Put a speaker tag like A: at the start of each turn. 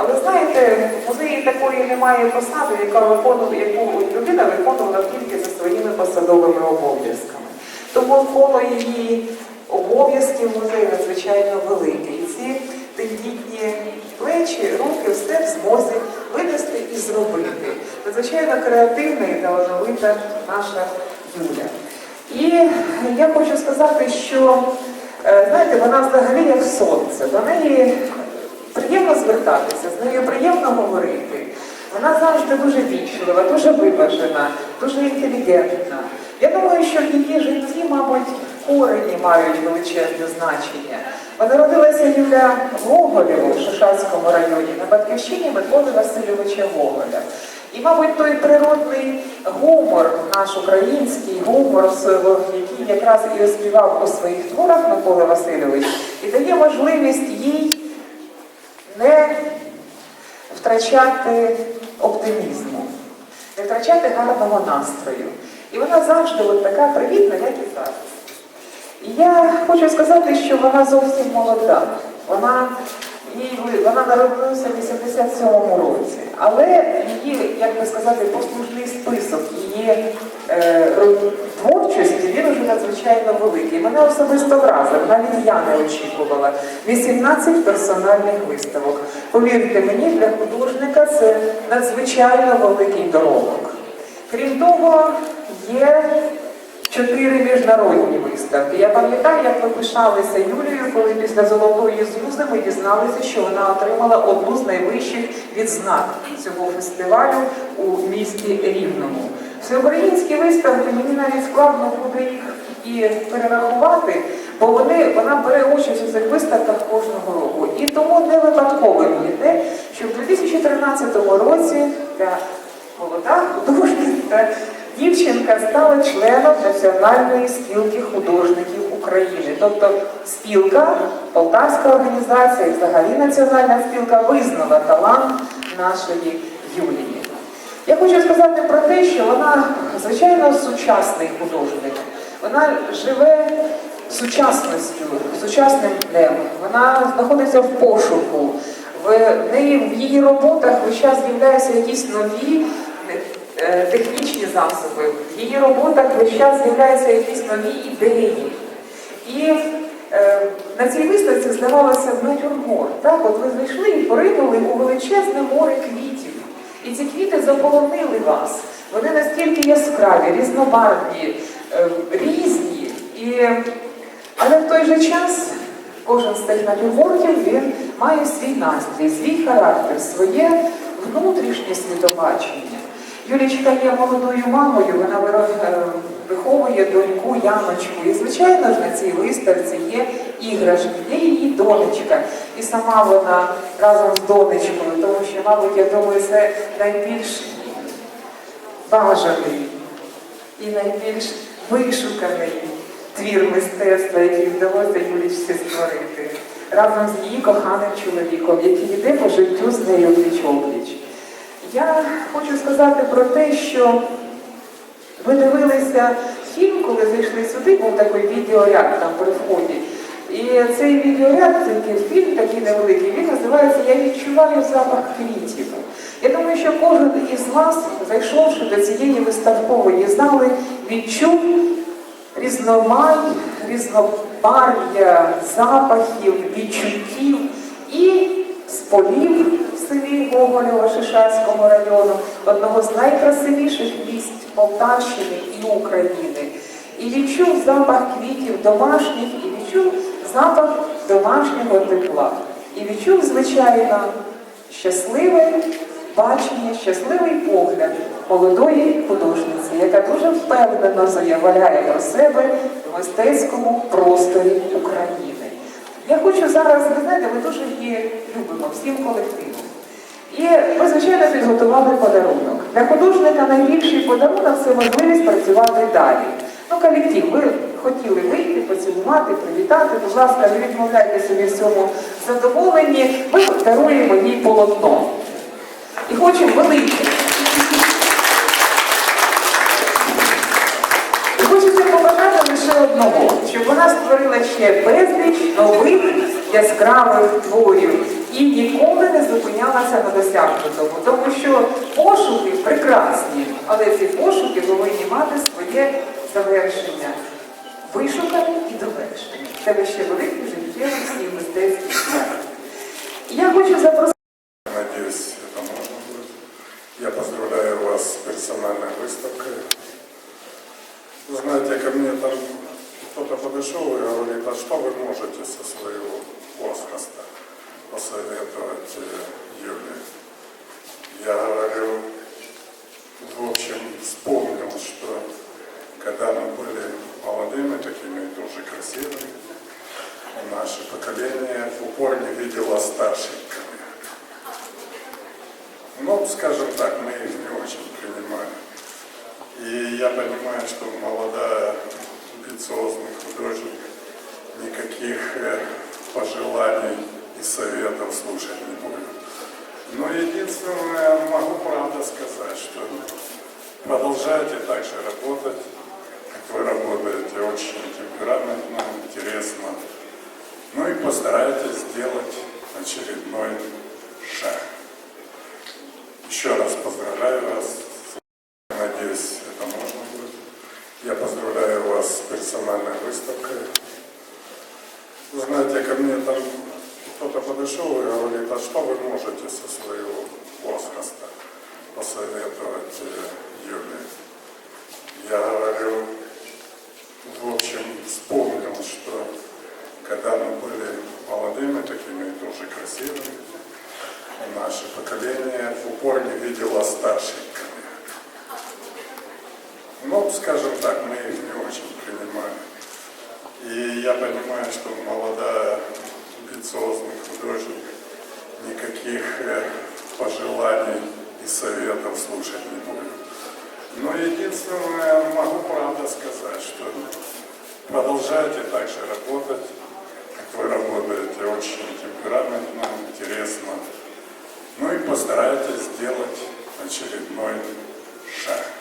A: Але знаєте, в музеї такої немає посади, яка виконує, яку людина виконувала тільки за своїми посадовими обов'язками. Тому коло її обов'язків музею надзвичайно велике. І ці тендітні плечі, руки все в змозі винести і зробити. Надзвичайно креативна і талановита наша Юля. І я хочу сказати, що е, знаєте, вона взагалі як сонце. До неї приємно звертатися, з нею приємно говорити. Вона завжди дуже вічлива, дуже виважена, дуже інтелігентна. Я думаю, що в її житті, мабуть, корені мають величезне значення. Вона народилася Юля Гоголєву в Шишацькому районі на батьківщині Миколи Васильовича Гоголя. І, мабуть, той природний гумор, наш український гумор, який якраз і оспівав у своїх творах Микола Васильович, і дає можливість їй втрачати оптимізму, не втрачати гарного настрою. І вона завжди от така привітна, як і зараз. І я хочу сказати, що вона зовсім молода. Вона, їй, вона народилася в 87-му році, але її, як би сказати, послужний список її е, творчості, він уже надзвичайно великий. Мене особисто вразив, навіть я не очікувала. 18 персональних виставок. Повірте мені, для художника це надзвичайно великий доробок. Крім того, є чотири міжнародні виставки. Я пам'ятаю, як ви пишалися Юлією, коли після Золотої Зузи ми дізналися, що вона отримала одну з найвищих відзнак цього фестивалю у місті Рівному. Всеукраїнські виставки мені навіть складно буде їх і перерахувати, бо вони, вона бере участь у цих виставках кожного року. І тому не випадковим є те, що в 2013 році молода художниця дівчинка стала членом Національної спілки художників України. Тобто спілка, полтавська організація і взагалі національна спілка визнала талант нашої Юлії. Я хочу сказати про те, що вона, звичайно, сучасний художник. Вона живе сучасністю, сучасним днем. Вона знаходиться в пошуку. В неї в її роботах весь час з'являються якісь нові е, технічні засоби. В її роботах весь час з'являються якісь нові ідеї. І е, на цій виставці здавалося натюрморт. Так, от ви зайшли і поринули у величезне море квітів. І ці квіти заполонили вас. Вони настільки яскраві, різнобарвні, е, різні. І... Але в той же час кожен з тих натюрмортів він має свій настрій, свій характер, своє внутрішнє світобачення. Юлічка є молодою мамою, вона е, виховує доньку Яночку. І, звичайно ж, на цій виставці є іграшки, є її донечка. І сама вона разом з донечкою, тому що, мабуть, я думаю, це найбільш бажаний і найбільш вишуканий твір мистецтва, який вдалося Юлічці створити, разом з її коханим чоловіком, який йде по життю з нею пліч опліч. Я хочу сказати про те, що ви дивилися фільм, коли зайшли сюди, був такий відеоряд там при вході. І цей відеоряд, цей фільм такий невеликий, він називається Я відчуваю запах квітів. Я думаю, що кожен із вас, зайшовши до цієї виставкової зали, відчув різномай, різнобарв'я запахів, відчуттів полів в селі Гоголєва Шишацького району, одного з найкрасивіших місць Полтавщини і України. І відчув запах квітів домашніх, і відчув запах домашнього тепла. І відчув, звичайно, щасливе бачення, щасливий погляд молодої художниці, яка дуже впевнено заявляє про себе в мистецькому просторі України. Я хочу зараз, ви знаєте, ми дуже її любимо, всім колективом. І ми, звичайно, підготували подарунок. Для художника найбільший подарунок це можливість працювати далі. Ну, колектив, ви хотіли вийти, поцілувати, привітати. Будь ласка, не відмовляйте собі в цьому задоволенні. Ми даруємо їй полотно. І хочемо велике. І хочеться лише одного, щоб вона створила ще безліч нових яскравих творів. і ніколи не зупинялася на досягнутому, тому що пошуки прекрасні, але ці пошуки повинні мати своє завершення. Вишукані і довершені. Це ще великий життєвий і мистецький шлях. Я хочу запросити.
B: Знаете, ко мне там кто-то подошел и говорит, а что вы можете со своего возраста посоветовать Юле? Продолжайте так же работать, как вы работаете, очень темпераментно, интересно. Ну и постарайтесь сделать очередной шаг. Еще раз поздравляю вас. Надеюсь, это можно будет. Я поздравляю вас с персональной выставкой. Вы знаете, ко мне там кто-то подошел и говорит, а что вы можете со своего возраста посоветовать э, Юле? Я говорю, в общем, вспомнил, что когда мы были молодыми, такими тоже красивыми, наше поколение в упор не видело старших. Ну, скажем так, мы их не очень принимали. И я понимаю, что молодая, амбициозный художник никаких э, пожеланий Единственное, могу правда сказать, что продолжайте так же работать, как вы работаете, очень темпераментно, интересно. Ну и постарайтесь сделать очередной шаг.